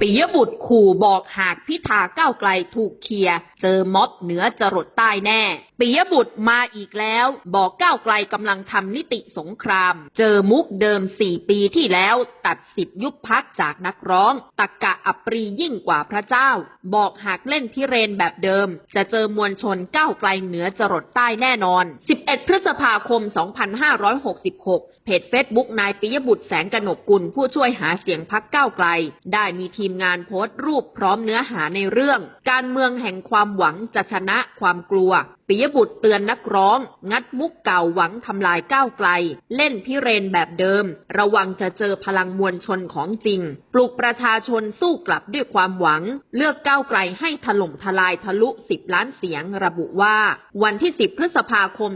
ปิยบุตรขู่บอกหากพิธาก้าวไกลถูกเคลียร์เจอม็อบเหนือจรดใต้แน่ ปิยบุตรมาอีกแล้ว บอกก้าวไกลกำลังทำนิติสงคราม เจอมุกเดิมสี่ปีที่แล้ว ตัดสิทธิยุบพักจากนักร้อง ตักกะอัปรียิ่งกว่าพระเจ้า บอกหากเล่นพิเรนแบบเดิม จะเจอมวลชนก้าวไกลเหนือจรดใต้แน่นอน 11 พฤษภาคม 2566 เพจเฟซบุ๊กนายปิยบุตรแสงกนกกุลผู้ช่วยหาเสียงพักก้าวไกล ได้มีทีมงานโพสต์รูปพร้อมเนื้อหาในเรื่อง การเมืองแห่งความหวังจะชนะความกลัว ปิยบุตรเตือนนักร้อง งัดมุกเก่าหวังทำลายก้าวไกล เล่นพิเรนแบบเดิม ระวังจะเจอพลังมวลชนของจริง ปลุกประชาชนสู้กลับด้วยความหวัง เลือกก้าวไกลให้ถล่มทลายทะลุ 10 ล้านเสียง ระบุว่า วันที่ 10 พฤษภาคม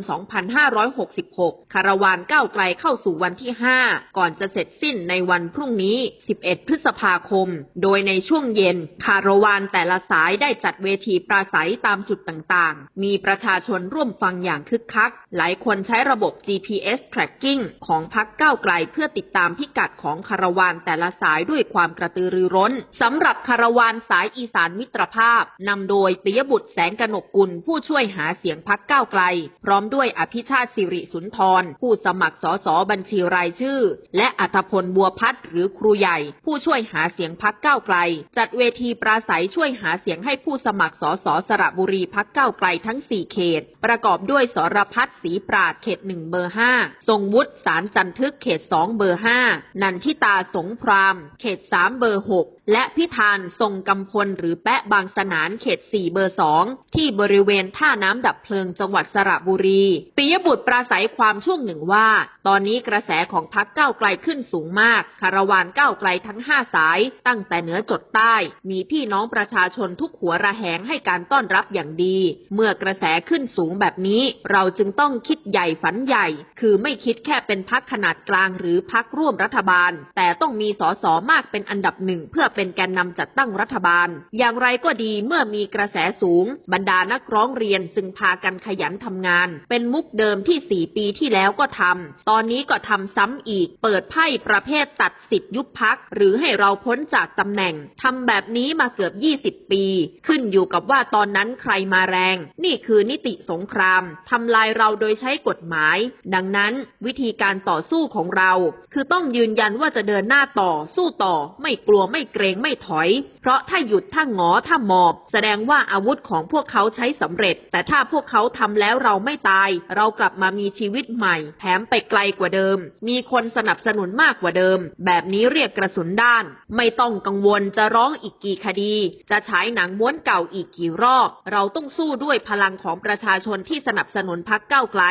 2566 คาราวานก้าวไกลเข้าสู่วันที่ 5 ก่อนจะเสร็จสิ้นในวันพรุ่งนี้ 11 พฤษภาคม โดยในช่วงเย็น คาราวานแต่ละสายได้จัดเวทีปราศัยตามจุดต่างๆ มีประชาชนร่วมฟังอย่างคึกคัก หลายคนใช้ระบบ GPS tracking ของพักเก้าไกลเพื่อติดตามพิกัดของคาราวานแต่ละสายด้วยความกระตือรือร้นสำหรับคาราวานสายอีสานมิตรภาพนำโดยปิยบุตรแสงกนกกุลผู้ช่วยหาเสียงพักเก้าไกล พร้อมด้วยอภิชาติสิริสุนทร ผู้สมัครสสบัญชีรายชื่อ และอัธพลบัวพัฒหรือครูใหญ่ ผู้ช่วยหาเสียงพักเก้าไกล จัดเวทีปราศัยช่วยหาเสียงให้ผู้สมัครสสสระบุรีพักเก้าไกลทั้ง4เขต ประกอบด้วยสรพัฒน์สีปราดเขตหนึ่งเบอร์ห้าทรงวุฒิสารจันทึกเขตสองเบอร์ห้านันทิตาสงพรามเขตสามเบอร์หก และพิธานทรงกำพลหรือแปะบางสนานเขต 4 เบอร์ 2 ที่บริเวณท่าน้ำดับเพลิงจังหวัดสระบุรีปิยบุตรปราศัยความช่วงหนึ่งว่า ตอนนี้กระแสของพักก้าวไกลขึ้นสูงมาก คาราวานก้าวไกลทั้ง 5 สาย ตั้งแต่เหนือจดใต้ มีพี่น้องประชาชนทุกหัวระแหงให้การต้อนรับอย่างดี เมื่อกระแสขึ้นสูงแบบนี้ เราจึงต้องคิดใหญ่ฝันใหญ่ คือไม่คิดแค่เป็นพักขนาดกลางหรือพักร่วมรัฐบาล แต่ต้องมีสสมากเป็นอันดับหนึ่งเพื่อเป็นแกนนำจัดตั้งรัฐบาล อย่างไรก็ดีเมื่อมีกระแสสูง บรรดานักร้องเรียนจึงพากันขยันทำงาน เป็นมุกเดิมที่ 4 ปีที่แล้วก็ทำตอนนี้ก็ทำซ้ำอีก เปิดไพ่ประเภทตัดสิทธิยุบพัก หรือให้เราพ้นจากตำแหน่งทำแบบนี้มาเกือบ 20 ปี ขึ้นอยู่กับว่าตอนนั้นใครมาแรง นี่คือนิติสงครามทำลายเราโดยใช้กฎหมาย ดังนั้นวิธีการต่อสู้ของเรา คือต้องยืนยันว่าจะเดินหน้าต่อสู้ต่อไม่กลัวไม่เกรงไม่ถอย เพราะถ้าหยุดถ้างอถ้าหมอบ แสดงว่าอาวุธของพวกเขาใช้สำเร็จ แต่ถ้าพวกเขาทำแล้วเราไม่ตาย เรากลับมามีชีวิตใหม่ แถมไปไกลกว่าเดิม มีคนสนับสนุนมากกว่าเดิม แบบนี้เรียกกระสุนด้าน ไม่ต้องกังวลจะร้องอีกกี่คดี จะฉายหนังม้วนเก่าอีกกี่รอบ เราต้องสู้ด้วยพลังของประชาชนที่สนับสนุนพักเก้าไกล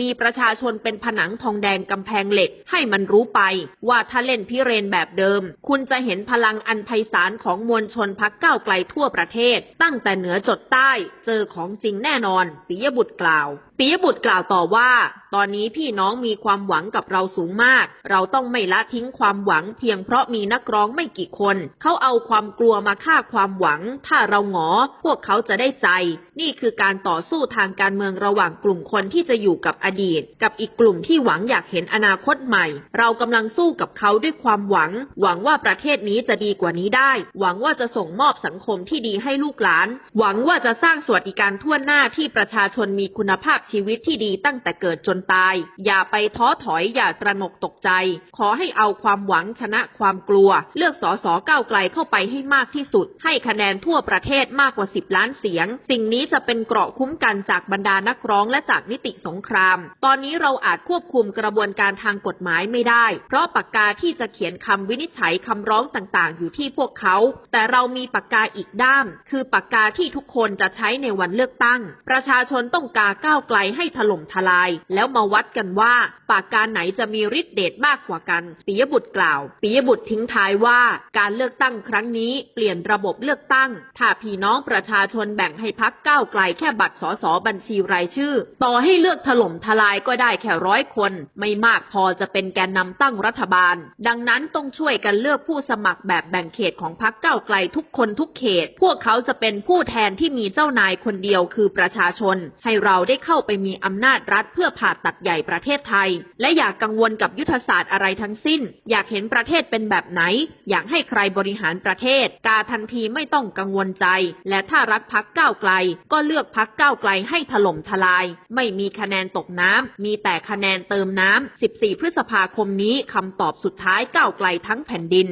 มีประชาชนเป็นผนังทองแดงกำแพงเหล็ก ให้มันรู้ไป ว่าถ้าเล่นพิเรนแบบเดิม คุณจะเห็นพลังอันไพศาลของมวลชนพักก้าวไกลทั่วประเทศ ตั้งแต่เหนือจดใต้ เจอของจริงแน่นอนปิยบุตรกล่าว ปิยบุตรกล่าวต่อว่า ตอนนี้พี่น้องมีความหวังกับเราสูงมาก เราต้องไม่ละทิ้งความหวังเพียงเพราะมีนักร้องไม่กี่คน เขาเอาความกลัวมาฆ่าความหวัง ถ้าเราหงอ พวกเขาจะได้ใจ นี่คือการต่อสู้ทางการเมืองระหว่างกลุ่มคนที่จะอยู่กับอดีต กับอีกกลุ่มที่หวังอยากเห็นอนาคตใหม่ เรากำลังสู้กับเขาด้วยความหวัง หวังว่าประเทศนี้จะดีกว่านี้ได้ หวังว่าจะส่งมอบสังคมที่ดีให้ลูกหลาน หวังว่าจะสร้างสวัสดิการทั่วหน้าที่ประชาชนมีคุณภาพชีวิตที่ดีตั้งแต่เกิดจนตาย อย่าไปท้อถอยอย่าตระหนกตกใจ ขอให้เอาความหวังชนะความกลัว เลือกสอสอก้าวไกลเข้าไปให้มากที่สุด ให้คะแนนทั่วประเทศมากกว่า 10 ล้านเสียง สิ่งนี้จะเป็นเกราะคุ้มกันจากบรรดานักร้องและจากนิติสงคราม ตอนนี้เราอาจควบคุมกระบวนการทางกฎหมายไม่ได้ เพราะปากกาที่จะเขียนคำวินิจฉัยคำร้องต่างๆ อยู่ที่พวกเขา แต่เรามีปากกาอีกด้าม คือปากกาที่ทุกคนจะใช้ในวันเลือกตั้ง ประชาชนต้องกาก้าวไกลให้ถล่มทลาย แล้วมาวัดกันว่า ปากกาไหนจะมีฤทธิ์เดชมากกว่ากันปิยบุตรกล่าวปิยบุตรทิ้งท้ายว่าการเลือกตั้งครั้งนี้เปลี่ยนระบบเลือกตั้ง ถ้าพี่น้องประชาชนแบ่งให้พักก้าวไกลแค่บัตรสสบัญชีรายชื่อ ต่อให้เลือกถล่มทลายก็ได้แค่ร้อยคน ไม่มากพอจะเป็นแกนนำตั้งรัฐบาล ดังนั้นต้องช่วยกันเลือกผู้สมัครแบบแบ่งเขตของพักก้าวไกลทุกคนทุกเขต พวกเขาจะเป็นผู้แทนที่มีเจ้านายคนเดียวคือประชาชน ให้เราได้เข้าไปมีอำนาจรัฐเพื่อผ่าตัดใหญ่ประเทศไทย และอยากกังวลกับยุทธศาสตร์อะไรทั้งสิ้น อยากเห็นประเทศเป็นแบบไหน อยากให้ใครบริหารประเทศ กาทันทีไม่ต้องกังวลใจ และถ้ารักพักก้าวไกล ก็เลือกพักก้าวไกลให้ถล่มทลาย ไม่มีคะแนนตกน้ำมีแต่คะแนนเติมน้ำ14 พฤษภาคมนี้คำตอบสุดท้ายก้าวไกลทั้งแผ่นดิน